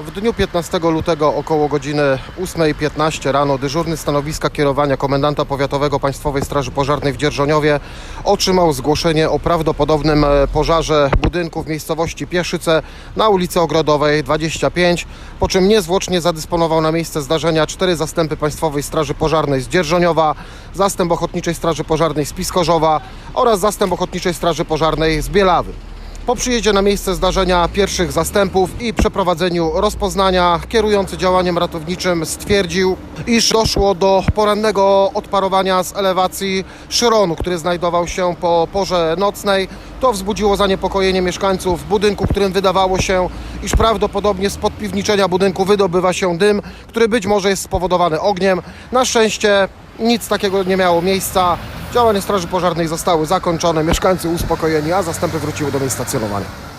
W dniu 15 lutego około godziny 8.15 rano dyżurny stanowiska kierowania komendanta powiatowego Państwowej Straży Pożarnej w Dzierżoniowie otrzymał zgłoszenie o prawdopodobnym e, pożarze budynku w miejscowości Pieszyce na ulicy Ogrodowej 25, po czym niezwłocznie zadysponował na miejsce zdarzenia cztery zastępy Państwowej Straży Pożarnej z Dzierżoniowa, zastęp Ochotniczej Straży Pożarnej z Piskorzowa oraz zastęp Ochotniczej Straży Pożarnej z Bielawy. Po przyjeździe na miejsce zdarzenia pierwszych zastępów i przeprowadzeniu rozpoznania, kierujący działaniem ratowniczym stwierdził, iż doszło do porannego odparowania z elewacji szyronu, który znajdował się po porze nocnej. To wzbudziło zaniepokojenie mieszkańców budynku, którym wydawało się, iż prawdopodobnie z podpiwniczenia budynku wydobywa się dym, który być może jest spowodowany ogniem. Na szczęście nic takiego nie miało miejsca. Działania Straży Pożarnej zostały zakończone, mieszkańcy uspokojeni, a zastępy wróciły do miejsc stacjonowania.